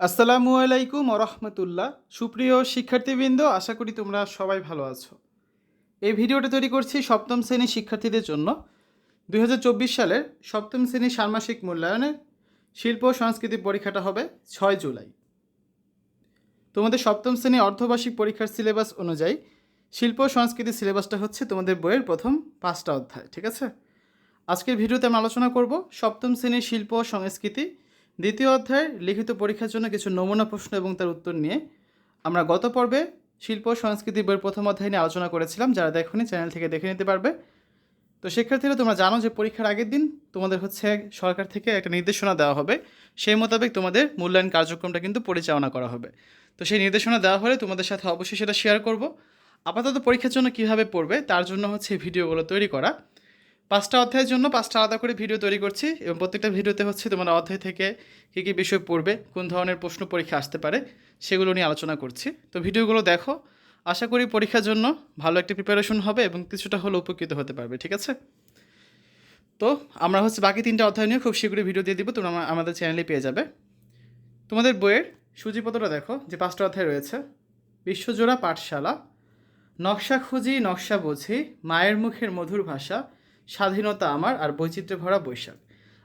আসসালামু আলাইকুম রহমতুল্লাহ। সুপ্রিয় শিক্ষার্থীবৃন্দ, আশা করি তোমরা সবাই ভালো আছো। এই ভিডিওটা তৈরি করছি সপ্তম শ্রেণির শিক্ষার্থীদের জন্য। দুই হাজার চব্বিশ সালের সপ্তম শ্রেণির ষান্মাসিক মূল্যায়নের শিল্প সংস্কৃতি পরীক্ষাটা হবে ছয় জুলাই। তোমাদের সপ্তম শ্রেণি অর্ধবার্ষিক পরীক্ষার সিলেবাস অনুযায়ী শিল্প সংস্কৃতি সিলেবাসটা হচ্ছে তোমাদের বইয়ের প্রথম পাঁচটা অধ্যায়, ঠিক আছে? আজকের ভিডিওতে আমি আলোচনা করব সপ্তম শ্রেণির শিল্প সংস্কৃতি দ্বিতীয় অধ্যায়ের লিখিত পরীক্ষার জন্য কিছু নমুনা প্রশ্ন এবং তার উত্তর নিয়ে আমরা গত পর্বে শিল্প সংস্কৃতি বইয়ের প্রথম অধ্যায় নিয়ে আলোচনা করেছিলাম, যারা দেখোনি চ্যানেল থেকে দেখে নিতে পারবে। তো শিক্ষার্থীরা, তোমরা জানো যে পরীক্ষার আগের দিন তোমাদের হচ্ছে সরকার থেকে একটা নির্দেশনা দেওয়া হবে। সেই মোতাবেক তোমাদের মূল্যায়ন কার্যক্রমটা কিন্তু পরিচালনা করা হবে। তো সেই নির্দেশনা দেওয়া হলে তোমাদের সাথে অবশ্যই সেটা শেয়ার করব। আপাতত পরীক্ষার জন্য কীভাবে পড়বে, তার জন্য হচ্ছে ভিডিওগুলো তৈরি করা। পাঁচটা অধ্যায়ের জন্য পাঁচটা আলাদা করে ভিডিও তৈরি করছি এবং প্রত্যেকটা ভিডিওতে হচ্ছে তোমার অধ্যায় থেকে কী কী বিষয় পড়বে, কোন ধরনের প্রশ্ন পরীক্ষা আসতে পারে, সেগুলো নিয়ে আলোচনা করছি। তো ভিডিওগুলো দেখো, আশা করি পরীক্ষার জন্য ভালো একটা প্রিপারেশন হবে এবং কিছুটা হলে উপকৃত হতে পারবে, ঠিক আছে? তো আমরা হচ্ছে বাকি তিনটা অধ্যায় নিয়ে খুব শীঘ্রই ভিডিও দিয়ে দিব, তোমরা আমাদের চ্যানেলে পেয়ে যাবে। তোমাদের বইয়ের সূচিপত্রটা দেখো, যে পাঁচটা অধ্যায় রয়েছে। বিশ্বজোড়া পাঠশালা, নকশা খুঁজি, নকশা বুঝি, মায়ের মুখের মধুর ভাষা স্বাধীনতা আমার আর বৈচিত্র্যে ভরা বৈশাখ।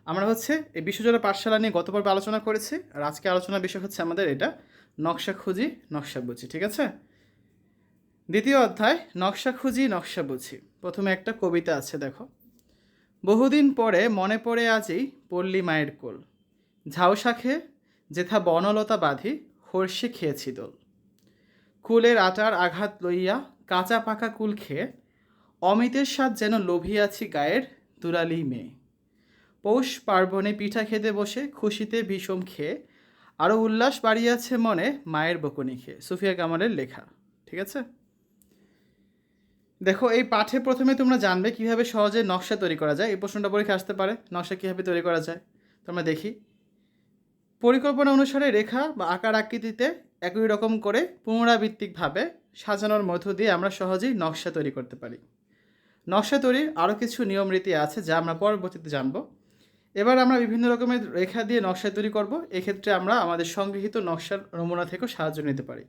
আমরা হচ্ছে এই বিশ্বজোড়া পাঠশালা নিয়ে গত পর্বে আলোচনা করেছি আর আজকে আলোচনার বিষয় হচ্ছে আমাদের এটা নকশা খুঁজি, নকশা বুঝি, ঠিক আছে? দ্বিতীয় অধ্যায়, নকশা খুঁজি, নকশা বুঝি। প্রথমে একটা কবিতা আছে, দেখো। বহুদিন পরে মনে পড়ে আজই পল্লী মায়ের কোল। ঝাউ শাখে যেথা বনলতা বাঁধি, হর্ষে খেয়েছি দোল। কুলের আটার আঘাত লইয়া কাঁচা পাকা কুল খেয়ে অমিতের স্বাদ যেন লোভিয়াছি গায়ের দুরালি মেয়ে। পৌষ পার্বণে পিঠা খেতে বসে খুশিতে বিষম খেয়ে আরও উল্লাস বাড়িয়াছে মনে মায়ের বকুনি খেয়ে। সুফিয়া কামালের লেখা, ঠিক আছে? দেখো, এই পাঠে প্রথমে তোমরা জানবে কীভাবে সহজে নকশা তৈরি করা যায়। এই প্রশ্নটা পরীক্ষা আসতে পারে, নকশা কীভাবে তৈরি করা যায়। তোমরা দেখি। পরিকল্পনা অনুসারে রেখা বা আকার আকৃতিতে একই রকম করে পুনরাবৃত্তিকভাবে সাজানোর মধ্য দিয়ে আমরা সহজেই নকশা তৈরি করতে পারি। নকশা তৈরির আরও কিছু নিয়ম রীতি আছে যা আমরা পরবর্তীতে জানব। এবার আমরা বিভিন্ন রকমের রেখা দিয়ে নকশা তৈরি করব। এক্ষেত্রে আমরা আমাদের সংগৃহীত নকশার নমুনা থেকেও সাহায্য নিতে পারি।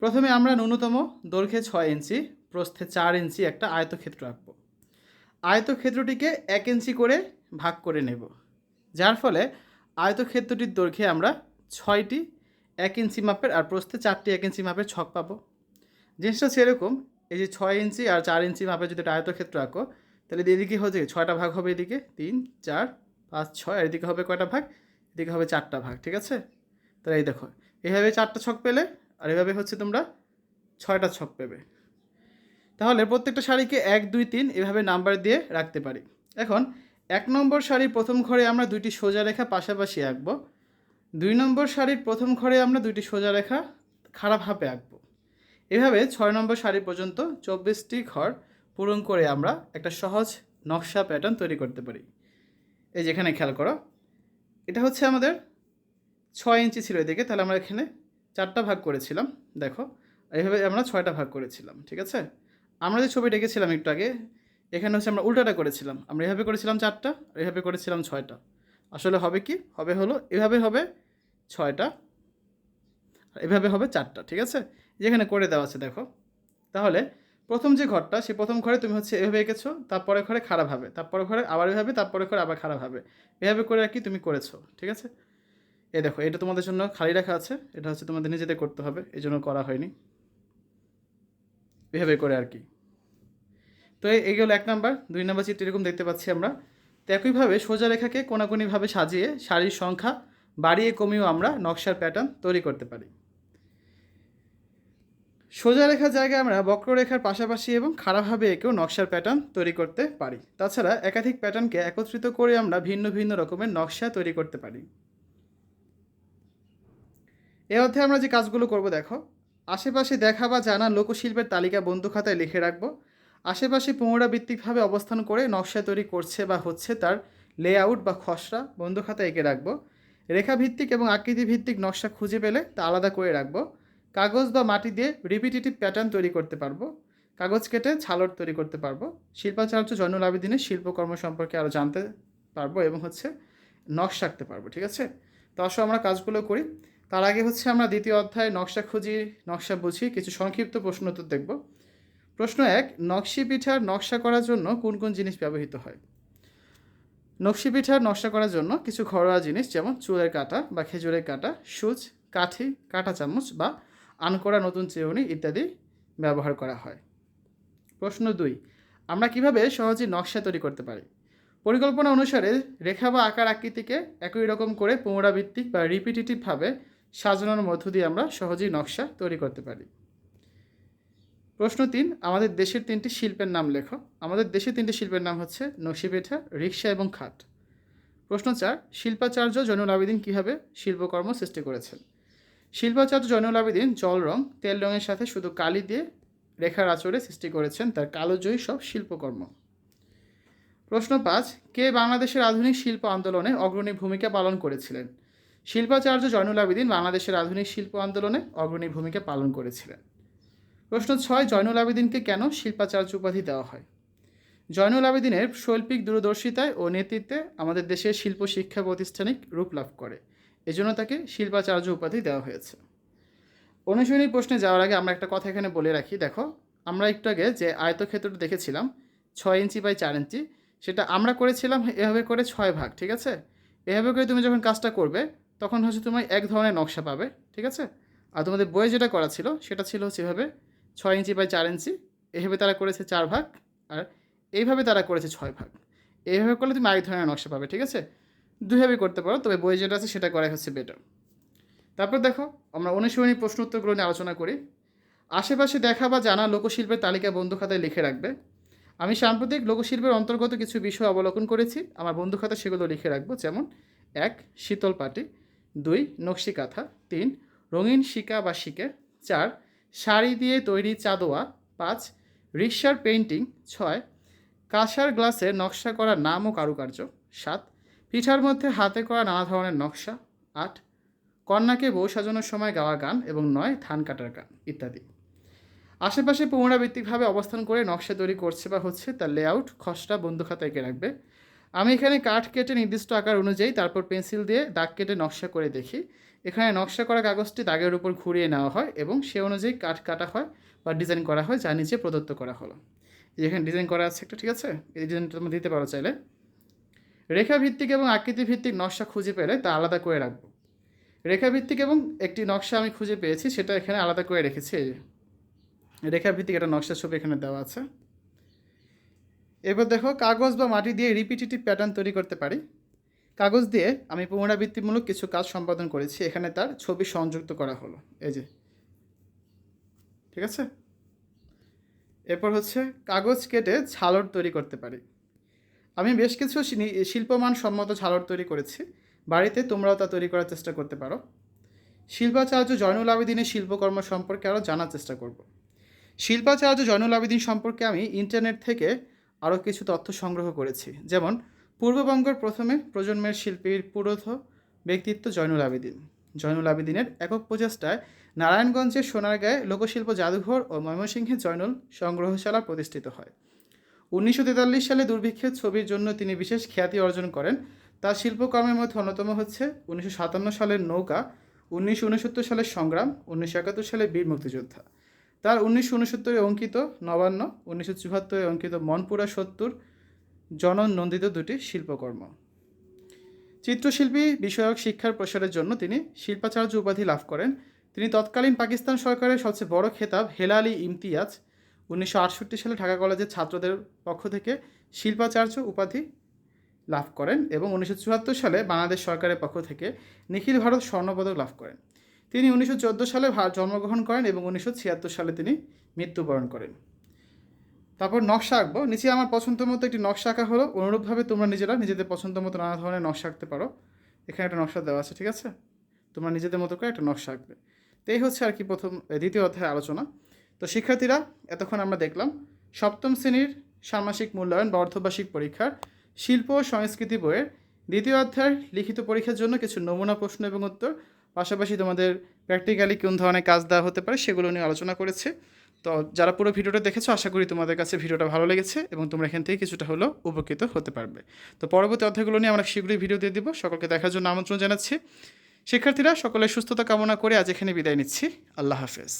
প্রথমে আমরা ন্যূনতম দৈর্ঘ্যে ছয় ইঞ্চি, প্রস্থে চার ইঞ্চি একটা আয়তক্ষেত্র আঁকব। আয়তক্ষেত্রটিকে এক ইঞ্চি করে ভাগ করে নেব। যার ফলে আয়তক্ষেত্রটির দৈর্ঘ্যে আমরা ছয়টি এক ইঞ্চি মাপের আর প্রস্থে চারটি এক ইঞ্চি মাপের ছক পাবো। জিনিসটা এরকম এই যে ছয় ইঞ্চি আর চার ইঞ্চি মাপের যদি একটা আয়তক্ষেত্র আঁকো, তাহলে এদিকে হচ্ছে ছয়টা ভাগ হবে এদিকে, তিন, চার, পাঁচ, ছয়, আর এদিকে হবে কয়টা ভাগ? এদিকে হবে চারটা ভাগ, ঠিক আছে? তাহলে এই দেখো, এভাবে চারটা ছক পেলে, আর এভাবে হচ্ছে তোমরা ছয়টা ছক পেবে। তাহলে প্রত্যেকটা শাড়িকে এক, দুই, তিন এভাবে নাম্বার দিয়ে রাখতে পারি। এখন এক নম্বর শাড়ির প্রথম ঘরে আমরা দুইটি সোজা রেখা পাশাপাশি আঁকবো। দুই নম্বর শাড়ির প্রথম ঘরে আমরা দুইটি সোজা রেখা খারাপ খারাপভাবে আঁকবো। এভাবে ছয় নম্বর শাড়ি পর্যন্ত চব্বিশটি ঘর পূরণ করে আমরা একটা সহজ নকশা প্যাটার্ন তৈরি করতে পারি। এই যেখানে খেয়াল করো, এটা হচ্ছে আমাদের ছয় ইঞ্চি ছিল এদিকে, তাহলে আমরা এখানে চারটা ভাগ করেছিলাম, দেখো, এইভাবে আমরা ছয়টা ভাগ করেছিলাম, ঠিক আছে? আমরা যে ছবি এঁকেছিলাম একটু আগে, এখানে হচ্ছে আমরা উল্টাটা করেছিলাম, আমরা এভাবে করেছিলাম চারটা এভাবে করেছিলাম ছয়টা। আসলে হবে কি? হবে হলো, এভাবে হবে ছয়টা এভাবে হবে চারটা, ঠিক আছে? যেখানে করে দেওয়া আছে, দেখো। তাহলে প্রথম যে ঘরটা, সে প্রথম ঘরে তুমি হচ্ছে এভাবে এঁকেছো, তারপরে ঘরে খারাপ হবে, তারপরে ঘরে আবার এভাবে, তারপরে ঘরে আবার খারাপ হবে। এভাবে করে আর কি তুমি করেছ, ঠিক আছে? এই দেখো, এটা তোমাদের জন্য খালি রাখা আছে, এটা হচ্ছে তোমাদের নিজেদের করতে হবে, এই জন্য করা হয়নি। এভাবে করে আর কি। তো এই গেলো এক নাম্বার, দুই নাম্বার চিত্র এরকম দেখতে পাচ্ছি আমরা। তো একইভাবে সোজা রেখাকে কোনাকুনিভাবে সাজিয়ে শাড়ির সংখ্যা বাড়িয়ে কমিয়েও আমরা নকশার প্যাটার্ন তৈরি করতে পারি। সোজা রেখার জায়গায় আমরা বক্ররেখার পাশাপাশি এবং খারাপভাবে এঁকেও নকশার প্যাটার্ন তৈরি করতে পারি। তাছাড়া একাধিক প্যাটার্নকে একত্রিত করে আমরা ভিন্ন ভিন্ন রকমের নকশা তৈরি করতে পারি। এ অধ্যায়ে আমরা যে কাজগুলো করব, দেখো। আশেপাশে দেখা বা জানা লোকশিল্পের তালিকা বন্ধু খাতায় লিখে রাখব। আশেপাশে পুনরাবৃত্তিকভাবে অবস্থান করে নকশা তৈরি করছে বা হচ্ছে তার লেআউট বা খসড়া বন্ধু খাতায় এঁকে রাখব। রেখাভিত্তিক এবং আকৃতিভিত্তিক নকশা খুঁজে পেলে তা আলাদা করে রাখব। কাগজ বা মাটি দিয়ে রিপিটেটিভ প্যাটার্ন তৈরি করতে পারব। কাগজ কেটে ছালট তৈরি করতে পারব। শিল্পাচার্য জয়নুল আবেদিনের শিল্পকর্ম সম্পর্কে আরও জানতে পারব এবং হচ্ছে নকশা আঁকতে পারব, ঠিক আছে? তো আসো আমরা কাজগুলো করি। তার আগে হচ্ছে আমরা দ্বিতীয় অধ্যায় নকশা খুঁজি, নকশা বুঝি, কিছু সংক্ষিপ্ত প্রশ্ন উত্তর দেখব। প্রশ্ন এক, নকশি পিঠার নকশা করার জন্য কোন কোন জিনিস ব্যবহৃত হয়? নকশি পিঠার নকশা করার জন্য কিছু ঘরোয়া জিনিস যেমন চুলের কাঁটা বা খেজুরের কাঁটা, সুচ, কাঠি, কাঁটা চামচ বা আনকরা নতুন চেউনি ইত্যাদি ব্যবহার করা হয়। প্রশ্ন দুই, আমরা কীভাবে সহজে নকশা তৈরি করতে পারি? পরিকল্পনা অনুসারে রেখা বা আকার আকৃতিকে একই রকম করে পুনরাবৃত্তিক বা রিপিটেটিভভাবে সাজানোর মধ্য দিয়ে আমরা সহজেই নকশা তৈরি করতে পারি। প্রশ্ন তিন, আমাদের দেশের তিনটি শিল্পের নাম লেখো। আমাদের দেশের তিনটি শিল্পের নাম হচ্ছে নকশিপিঠা রিক্সা এবং খাট। প্রশ্ন চার, শিল্পাচার্য জৈনুল আবেদিন কীভাবে শিল্পকর্ম সৃষ্টি করেছেন? শিল্পাচার্য জয়নুল আবেদিন জল রং, তেল রঙের সাথে শুধু কালি দিয়ে রেখার আচরে সৃষ্টি করেছেন তার কালোজয়ী সব শিল্পকর্ম। প্রশ্ন পাঁচ, কে বাংলাদেশের আধুনিক শিল্প আন্দোলনে অগ্রণী ভূমিকা পালন করেছিলেন? শিল্পাচার্য জয়নুল আবেদিন বাংলাদেশের আধুনিক শিল্প আন্দোলনে অগ্রণী ভূমিকা পালন করেছিলেন। প্রশ্ন ছয়, জয়নুল আবেদিনকে কেন শিল্পাচার্য উপাধি দেওয়া হয়? জয়নুল আবেদিনের শৈল্পিক দূরদর্শিতায় ও নেতৃত্বে আমাদের দেশের শিল্প শিক্ষা প্রতিষ্ঠানিক রূপ লাভ করে। এজন্য তাকে শিল্পাচার্য উপাধি দেওয়া হয়েছে। অনুশীলনী প্রশ্নে যাওয়ার আগে আমরা একটা কথা এখানে বলে রাখি। দেখো, আমরা একটু আগে যে আয়তক্ষেত্রটা দেখেছিলাম, ছয় ইঞ্চি বাই চার ইঞ্চি, সেটা আমরা করেছিলাম এভাবে করে ছয় ভাগ, ঠিক আছে? এভাবে করে তুমি যখন কাজটা করবে, তখন হচ্ছে তুমি এক ধরনের নকশা পাবে, ঠিক আছে? আর তোমাদের বইয়ে যেটা করা ছিল, সেটা ছিল হচ্ছে এভাবে ছয় ইঞ্চি বাই চার ইঞ্চি, এভাবে তারা করেছে চার ভাগ, আর এইভাবে তারা করেছে ছয় ভাগ। এইভাবে করলে তুমি আরেক ধরনের নকশা পাবে, ঠিক আছে? দুইভাবে করতে পারো, তবে বই যেটা আছে সেটা করাই হচ্ছে বেটার তারপর দেখো, আমরা অনুশীলনী প্রশ্ন উত্তরগুলো নিয়ে আলোচনা করি। আশেপাশে দেখা বা জানা লোকশিল্পের তালিকা বন্ধু খাতায় লিখে রাখবে। আমি সাম্প্রতিক লোকশিল্পের অন্তর্গত কিছু বিষয় অবলোকন করেছি, আমার বন্ধু খাতা সেগুলো লিখে রাখব, যেমন এক, শীতল পাটি, দুই, নকশি কাঁথা, তিন, রঙিন শিকা বা শিকে চার, শাড়ি দিয়ে তৈরি চাদোয়া, পাঁচ রিক্সার পেন্টিং ছয়, কাঁসার গ্লাসে নকশা করা নাম ও কারুকার্য, সাত পিঠার মধ্যে হাতে করা নানা ধরনের নকশা আট কন্যাকে বউ সাজানোর সময় গাওয়া গান এবং নয়, ধান কাটার গান ইত্যাদি। আশেপাশে পুনরাবৃত্তিকভাবে অবস্থান করে নকশা তৈরি করছে বা হচ্ছে তার লেআউট খসড়া, বন্ধু খাতায় এঁকে রাখবে। আমি এখানে কাঠ কেটে নির্দিষ্ট আকার অনুযায়ী তারপর পেন্সিল দিয়ে দাগ কেটে নকশা করে দেখি। এখানে নকশা করা কাগজটি দাগের উপর ঘুরিয়ে নেওয়া হয় এবং সে অনুযায়ী কাঠ কাটা হয় বা ডিজাইন করা হয় যা নিচে প্রদত্ত করা হলো। এখানে ডিজাইন করা আছে একটা, ঠিক আছে? এই ডিজাইনটা তোমরা দিতে পারো চাইলে। রেখা ভিত্তিক এবং আকৃতি ভিত্তিক নকশা খুঁজে পেলে তা আলাদা করে রাখব। রেখা ভিত্তিক এবং একটি নকশা আমি খুঁজে পেয়েছি, সেটা এখানে আলাদা করে রেখেছি। এই যে রেখা ভিত্তিক একটা নকশা ছবি এখানে দেওয়া আছে। এবার দেখো, কাগজ বা মাটি দিয়ে রিপিটেটিভ প্যাটার্ন তৈরি করতে পারি। কাগজ দিয়ে আমি পুনরাবৃত্তিমূলক কিছু কাজ সম্পাদন করেছি, এখানে তার ছবি সংযুক্ত করা হলো। এই যে, ঠিক আছে? এরপর হচ্ছে কাগজ কেটে ঝালর তৈরি করতে পারি। আমি বেশ কিছু শিল্পমান সম্মত ঝালর তৈরি করেছি। বাড়িতে তোমরাও তা তৈরি করার চেষ্টা করতে পারো। শিল্পাচার্য জয়নুল আবেদিনের শিল্পকর্ম সম্পর্কে আরও জানার চেষ্টা করব। শিল্পাচার্য জয়নুল আবেদিন সম্পর্কে আমি ইন্টারনেট থেকে আরও কিছু তথ্য সংগ্রহ করেছি। যেমন, পূর্ববঙ্গের প্রথমে প্রজন্মের শিল্পীর পুরোধ ব্যক্তিত্ব জয়নুল আবেদিন। জয়নুল আবেদিনের একক প্রচেষ্টায় নারায়ণগঞ্জের সোনারগাঁয়ে লোকশিল্প জাদুঘর ও ময়মনসিংহে জয়নুল সংগ্রহশালা প্রতিষ্ঠিত হয়। উনিশশো তেতাল্লিশ সালে দুর্ভিক্ষের ছবির জন্য তিনি বিশেষ খ্যাতি অর্জন করেন। তার শিল্পকর্মের মধ্যে অন্যতম হচ্ছে উনিশশো সাতান্ন সালের নৌকা, উনিশশো উনসত্তর সালের সংগ্রাম, উনিশশো একাত্তর সালে বীর মুক্তিযোদ্ধা। তার উনিশশো উনসত্তরে অঙ্কিত নবান্ন, উনিশশো চুয়াত্তরে অঙ্কিত মনপুরা সত্তর জনন নন্দিত দুটি শিল্পকর্ম। চিত্রশিল্পী, বিষয়ক শিক্ষার প্রসারের জন্য তিনি শিল্পাচার্য উপাধি লাভ করেন। তিনি তৎকালীন পাকিস্তান সরকারের সবচেয়ে বড় খেতাব হেলালি ইমতিয়াজ উনিশশো আটষট্টি সালে ঢাকা কলেজের ছাত্রদের পক্ষ থেকে শিল্পাচার্য উপাধি লাভ করেন এবং উনিশশো চুয়াত্তর সালে বাংলাদেশ সরকারের পক্ষ থেকে নিখিল ভারত স্বর্ণপদক লাভ করেন। তিনি উনিশশো চোদ্দ সালে জন্মগ্রহণ করেন এবং উনিশশো ছিয়াত্তর সালে তিনি মৃত্যুবরণ করেন। তারপর নকশা আঁকবো। নিচে আমার পছন্দ মতো একটি নকশা আঁকা হলো। অনুরূপভাবে তোমরা নিজেরা নিজেদের পছন্দ মতো নানা ধরনের নকশা আঁকতে পারো। এখানে একটা নকশা দেওয়া আছে, ঠিক আছে? তোমরা নিজেদের মতো করে একটা নকশা আঁকবে। তো এই হচ্ছে আর কি প্রথম দ্বিতীয় অধ্যায়ের আলোচনা। তো শিক্ষার্থীরা, এতক্ষণ আমরা দেখলাম সপ্তম শ্রেণির ষান্মাসিক মূল্যায়ন বা অর্ধবার্ষিক পরীক্ষার শিল্প ও সংস্কৃতি বইয়ের দ্বিতীয় অধ্যায়ের লিখিত পরীক্ষার জন্য কিছু নমুনা, প্রশ্ন এবং উত্তর। পাশাপাশি তোমাদের প্র্যাকটিক্যালি কোন ধরনের কাজ দেওয়া হতে পারে সেগুলো নিয়ে আলোচনা করেছে। তো যারা পুরো ভিডিওটা দেখেছ, আশা করি তোমাদের কাছে ভিডিওটা ভালো লেগেছে এবং তোমরা এখান থেকে কিছুটা হলেও উপকৃত হতে পারবে। তো পরবর্তী অধ্যায়গুলো নিয়ে আমরা শীঘ্রই ভিডিও দিয়ে দিব। সকলকে দেখার জন্য আমন্ত্রণ জানাচ্ছি। শিক্ষার্থীরা, সকলের সুস্থতা কামনা করে আজ এখানে বিদায় নিচ্ছি। আল্লাহ হাফেজ।